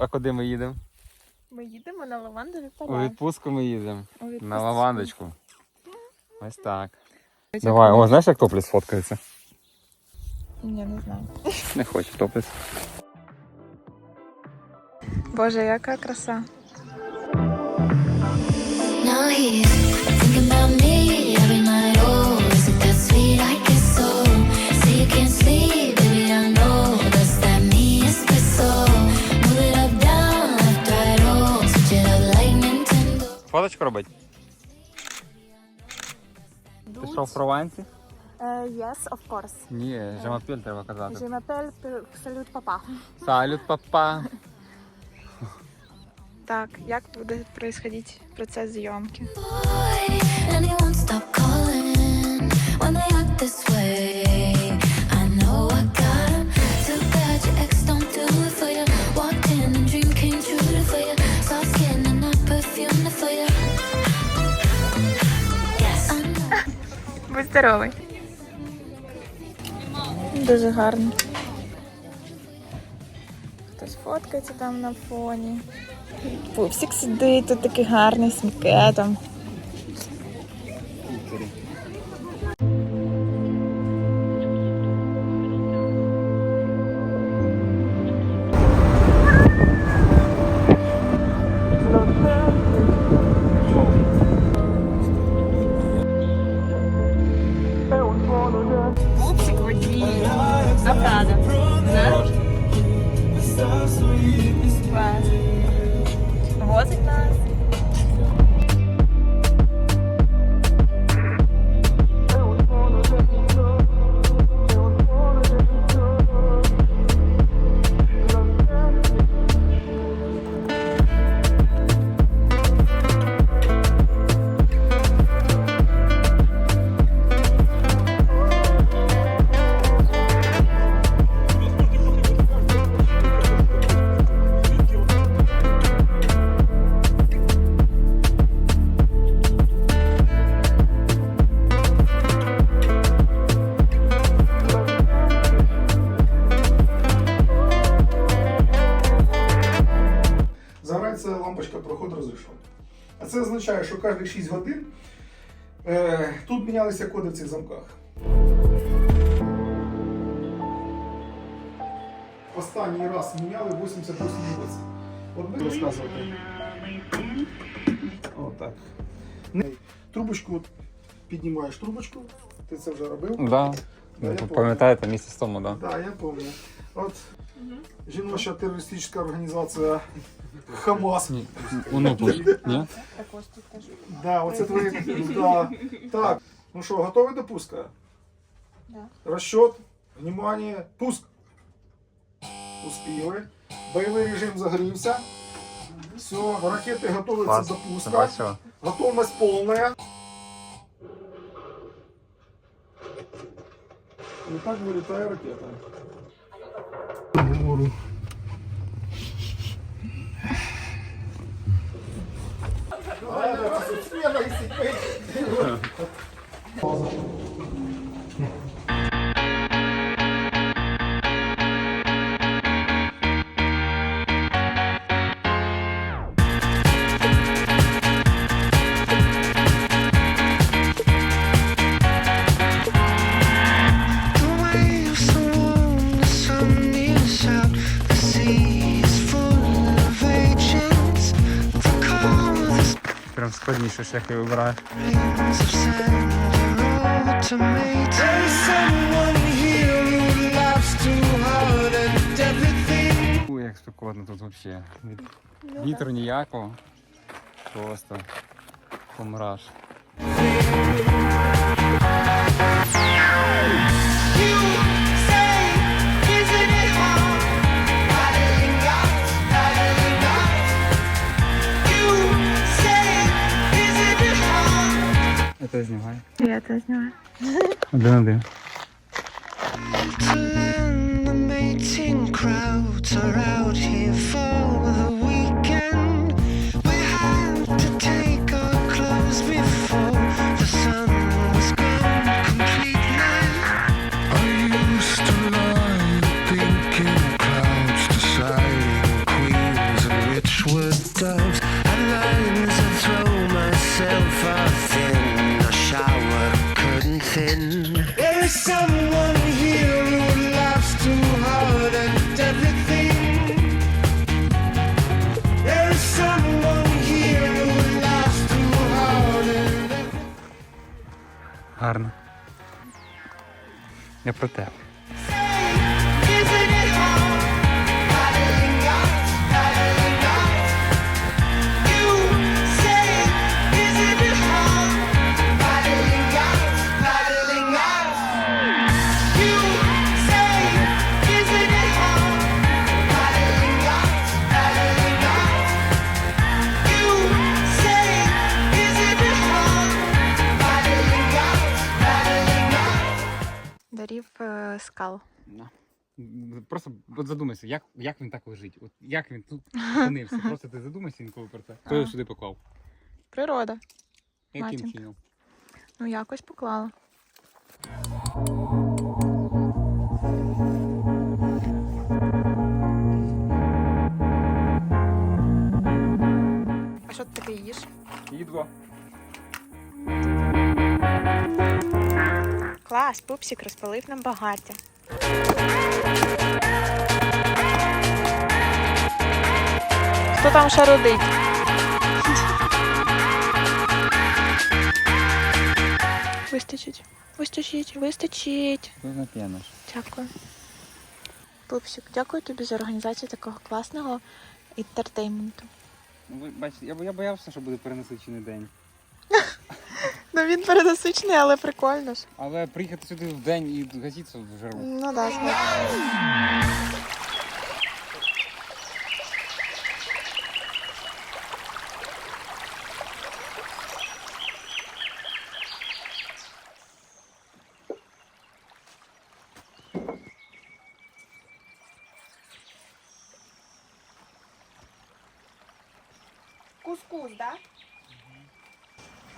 А куди ми їдемо? Ми їдемо на лавандові У відпустку ми їдемо. Відпустку. На лавандочку. Ось так. Давай, о, знаєш, як топліс фоткається? Я не знаю. Не хочу топліс. Боже, яка краса. Now he's thinking about me Фоточку робить? Ти що в Прованці? yes, of course. Ні, жемапіль треба казати. M'appelle Салют Папа. Салют, папа. Так, як буде происходити процес зйомки? Boy, здоровий. Дуже гарно. Хтось фоткається там на фоні. Пупсик сидить, тут такий гарний з букетом. Кожні 6 годин е, тут мінялися коди в цих замках. Останній раз міняли 88 році. От розказувати. Отак. Трубочку от піднімаєш трубочку. Ти це вже робив? Да. Да, Пам'ятаєте місяць тому, да? Так, да, я пам'ятаю. От жіноча терористична організація Хамас. Ні, воно тут, ні? Також тут теж. Да, оце твої. Да. Так. Ну що, готові до пуска? Да. Расчет, внимание, пуск. Успіли. Бойовий режим загорівся. Все, ракети готуються до пуска. Бачила? Готовность полная. И так вылетает ракета. 아, 나 진짜 수리하나 있어. At everything. Ой, як спекотно тут взагалі. Вітру ніякого. Просто помраш. Hard? снимаю. Я Я снимаю. знімаю. Один про тебе. Дарів е, скал. Да. Просто от задумайся, як, як він так лежить? От як він тут опинився? Просто ти задумайся інколи про це. Хто його сюди поклав? Природа. Яким чином? Ну, якось поклала. А що ти таке їш? Їдло. Клас, пупсик розпалив нам багаття. Хто там ще родить? Вистачить. Вистачить, вистачить. Дякую. Пупсик, дякую тобі за організацію такого класного інтертейменту. Ну, бачите, я боявся, що буде перенасичений день. Ну він перенасичений, але прикольно ж. Але приїхати сюди в день і газіться в жару. Ну да, згодна. Кускус,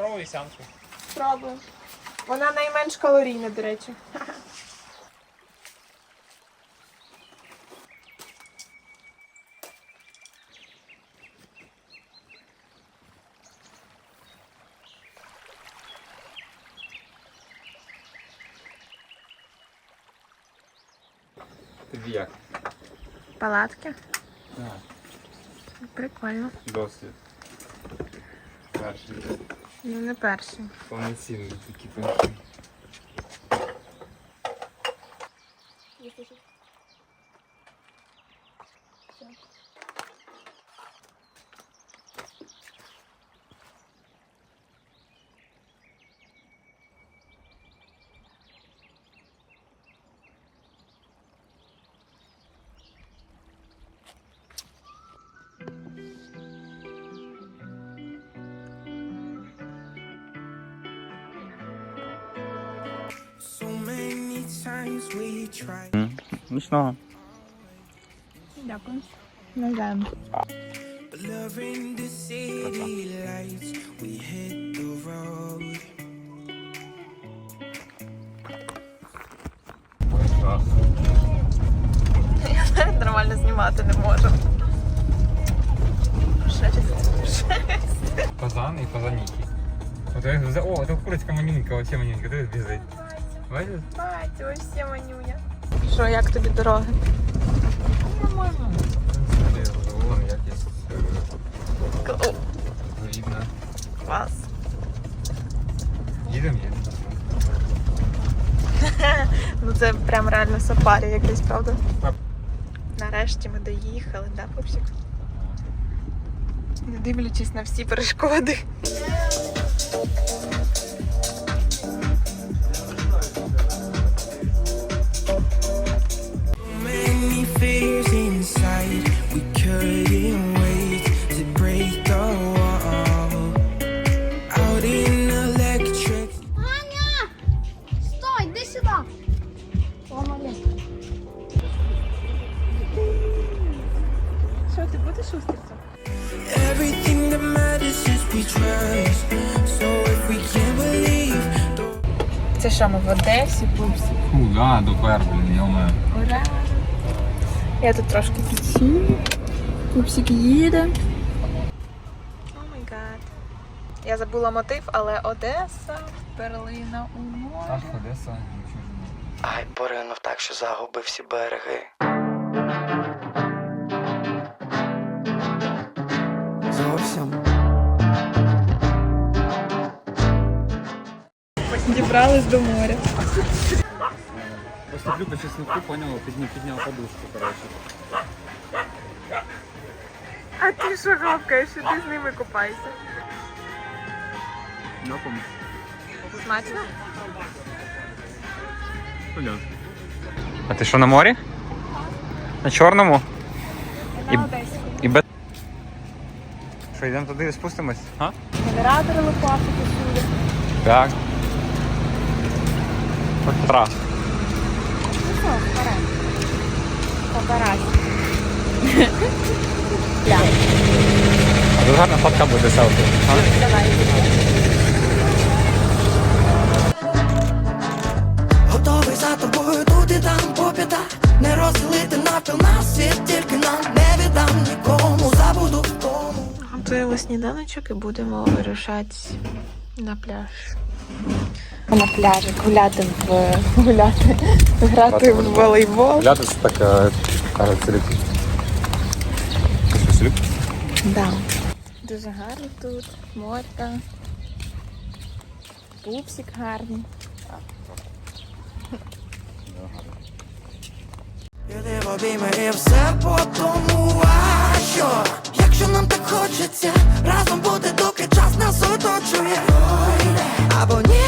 так? Пробуй сямку. Спробуємо. Вона найменш калорійна, до речі. Тобі як? Палатки. Так. Прикольно. Досвід. Перший. Ну не перший. Повноцінний такий перший. Road. Я навіть нормально знімати не можу. Шесть. І фазаніки. От, я за- о, це курочка манюнька, вообще манюнька, де біжить? Бачиш? Бать, вообще манюня. Що, як тобі дороги? Нормально. Вон якість е, видно. клас. Їдемо, їдемо. Ну це прям реально сафарі якесь, правда? Нарешті ми доїхали, да, пупсик? Не дивлячись на всі перешкоди. Що, ми в Одесі, пупсик? Фу, да, допер, блін, йоме. Ура! Я тут трошки підсію. Пупсик їде. Я забула мотив, але Одеса, перлина у морі. Ах, Одеса, нічого не Ай, поринув так, що загубив всі береги. Дібрались до моря. Поступлю по чесноку, поняла, підняв, підняв подушку, коротше. А ти що гавкаєш, що ти з ними купайся? Дякую. Смачно? А ти що на морі? На чорному? І- На Одеську. І без. Що, йдемо туди і спустимось? А? Генератори лопати посуди. Так. Петра. Ну що, вперед. Побирай. А тут гарна фотка буде селфі. А? Давай. Готовий за тобою тут і там по п'ятах Не розділити навпіл на світ, тільки нам не віддам нікому, забуду в тому. Готуємо сніданочок і будемо вирушати на пляж. На пляжі гуляти в гуляти, грати в волейбол. Гуляти це так кажуть сліп. Сліп? Да. Дуже гарно тут, морька. Пупсик гарний. Іди в обійми і все по тому, а що? Якщо нам так хочеться, разом бути, доки час нас оточує Або ні,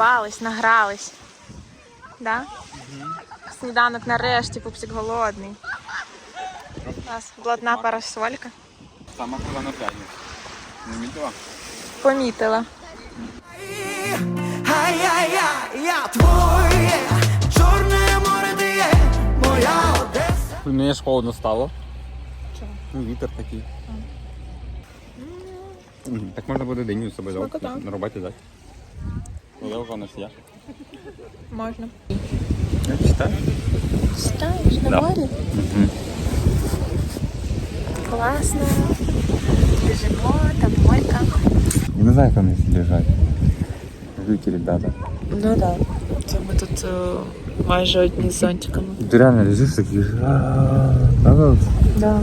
уяв награлись. Да? Сніданок нарешті, пупсик голодний. У нас блатна парасолька. Сама куди на пляжі. Не мітила? Помітила. Я твоє, чорне море ти є, моя Одеса Мені ж холодно стало. Чого? Ну, вітер такий. Так можна буде Смакота. дати, на роботі дати. Ну, я вже не я. Можна. Я читаю. Читаєш на Да. морі? Класно. Біжимо, там мойка. Я не знаю, як вони всі лежать. Жуйкі ребята. Ну так. Це ми тут майже одні з зонтиками. Ти реально лежиш такий. Да.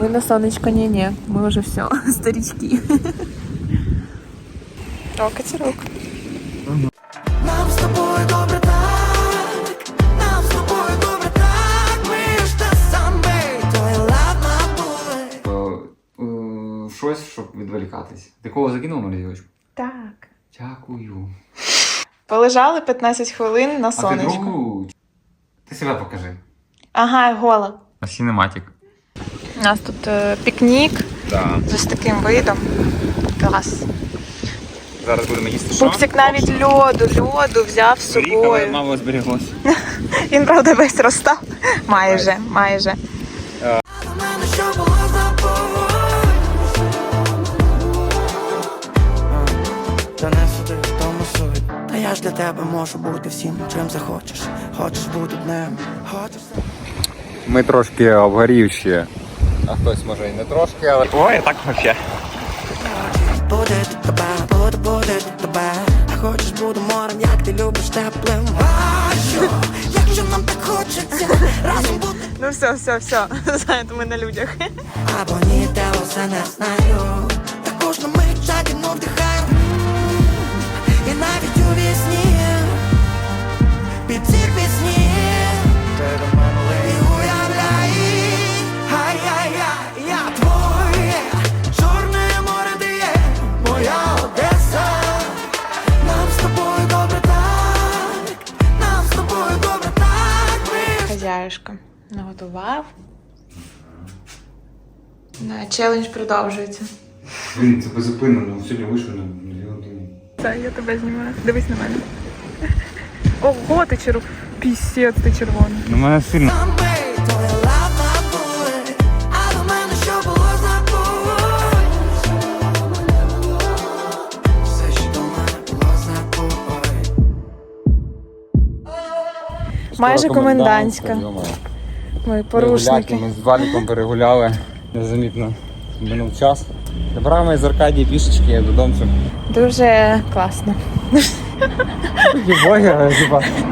Ми на сонечко ні-ні. Ми вже все, старички. О, катерок. Відволікатись. Ти кого закинув морозилочку? Так. Дякую. Полежали 15 хвилин на А ти сонечку. другу? Ти себе покажи. Ага, гола. А сінематик. У нас тут е, пікнік Да. з ось таким видом. Клас. Зараз будемо їсти що? Пупсик навіть льоду, льоду взяв з але собою. мало зберіглося. Він, правда, весь розстав. Майже, майже. Я ж для тебе можу бути всім, чим захочеш. Хочеш бути днем, хочеш Ми трошки обгорівші. А хтось може і не трошки, але. Ой, так вообще. Буде тебе, буде, буде тебе. А хочеш буду морем, як ти любиш теплим. Що, якщо нам так хочеться, разом бути. Ну все, все, все. Знаєте, ми на людях. Або ні, те усе не знаю. Також на мить жадібно вдихаю. Наготував. На челендж продовжується. Блін, це безупинно, сьогодні вийшло на мільйон днів. Це я тебе знімаю. Дивись на мене. Ого, ти черв... Пісець, ти червоний. Ну, мене сильно. Майже комендантська. Ми порушники. Ми з Валіком перегуляли. Незамітно минув час. Добрали ми з Аркадії пішечки додому. Дуже класно. Боги,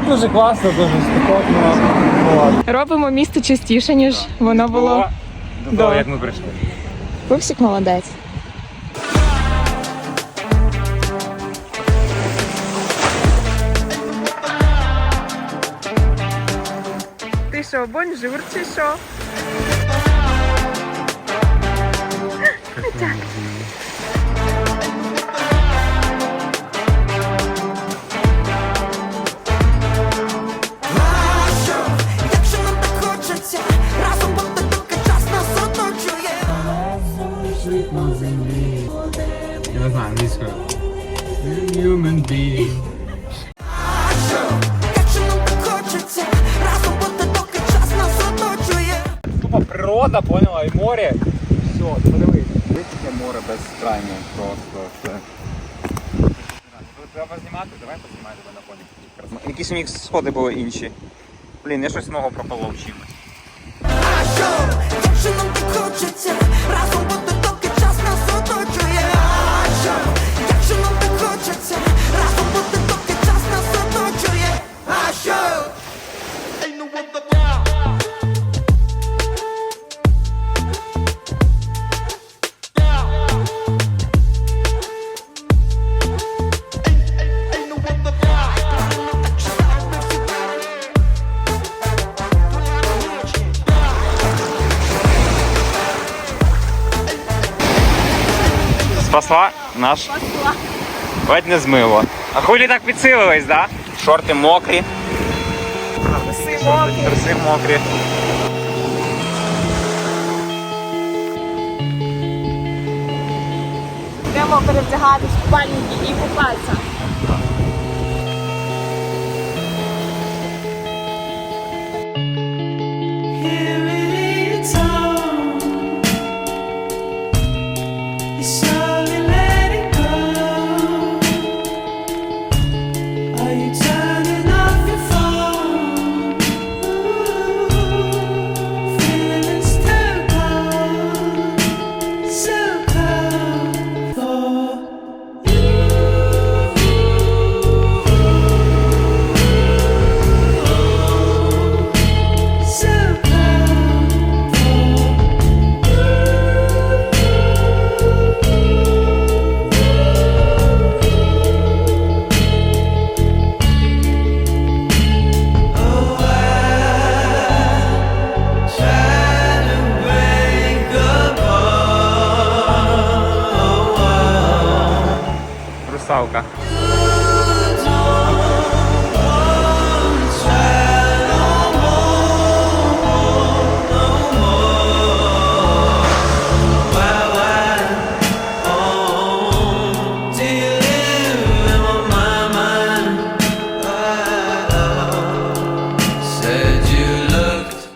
дуже класно, дуже спекотно. Робимо місто частіше, ніж воно було. До того, як ми прийшли. Пупсик молодець. Що, бонжур чи що? А природа, поняла, і море. Все, подивись. Таке море безкрайнє просто. все. Треба знімати, давай познімай тебе на фоні. Якісь у них сходи були інші. Блін, я щось нового проколов чимось. А що, якщо нам так хочеться, разом бути, Наш. Ледь не змило. А хулі так підсилились, да? Шорти мокрі. Труси мокрі. Труси мокрі. Йдемо перевдягатись в купальники і купатися.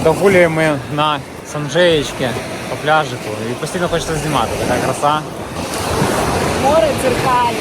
Догулюємо на Санжеєчки по пляжику і постійно хочеться знімати. Така краса. Море дзеркалі.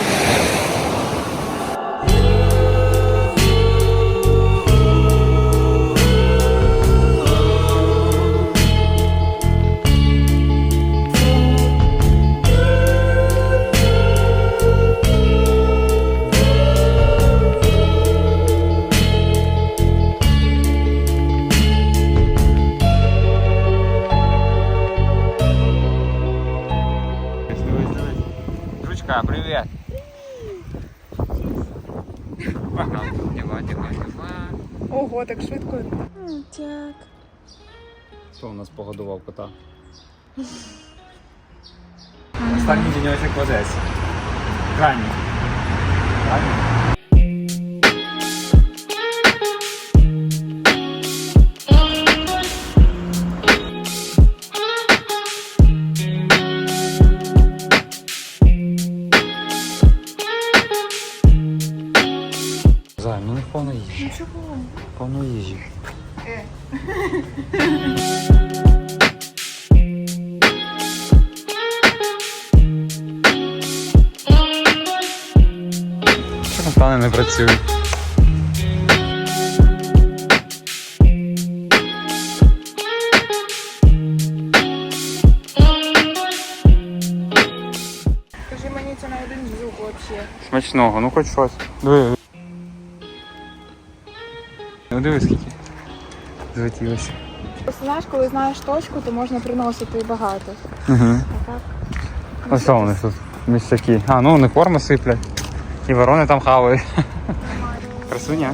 Ого, так швидко. Так. Хто у нас погодував кота? Останній діньочок в Одесі. Крайній. Крайній. смачного, ну хоч щось. Дивись Ну диви скільки. злетілося. Знаєш, коли знаєш точку, то можна приносити багато. Угу. А що вони тут? Місяки. А, ну вони корми сиплять. І ворони там хавають. Красуня.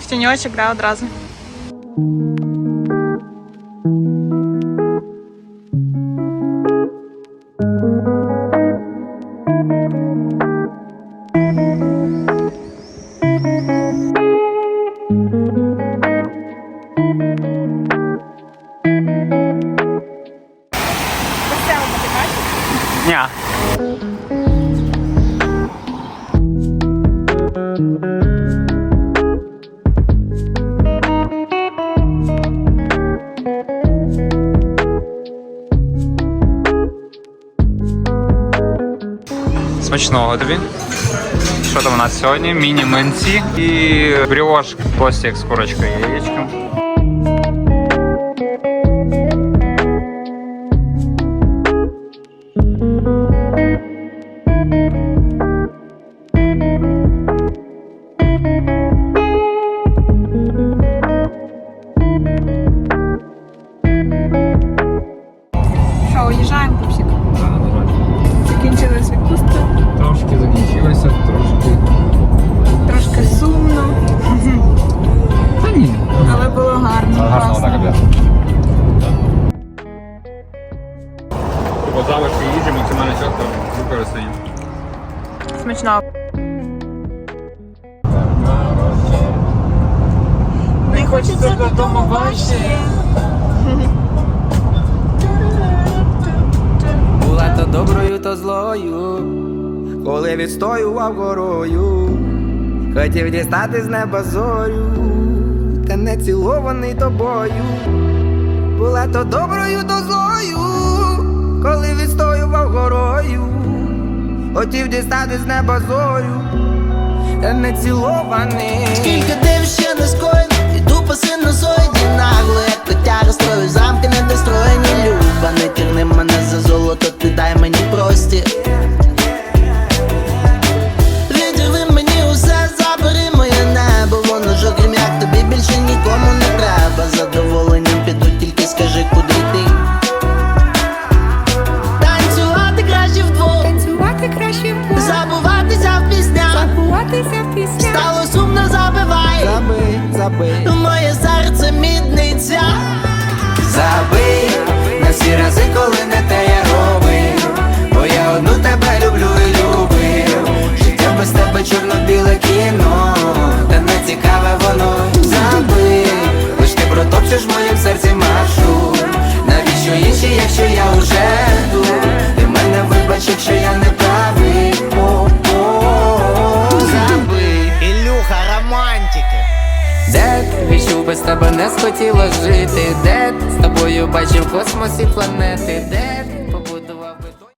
В тіньочок, да, одразу. Смачного тобі. Що там у нас сьогодні? Міні-менці і бріош костік з курочкою і яєчком. Злою, коли відстоював горою, хотів дістати з неба зорю, та не цілований тобою. Була то доброю, то злою, коли відстоював горою, хотів дістати з неба зорю, та не цілований. Скільки див ще не скоєно, іду по синусоїді нагло, як котяра строю замки недостроєні Люба, не тягни мене за золото, ти дай мені простір Відірви мені усе, забери моє небо, воно ж окрім як тобі більше нікому не треба. Задоволенням піду, тільки скажи, куди йти. Танцювати краще вдвох, Танцювати краще в забуватися в піснях. Забуватися в піснях. Стало сумно, забивай. Забий, забий. Тебе не схотіло жити? Де з тобою бачив космос і планети? Де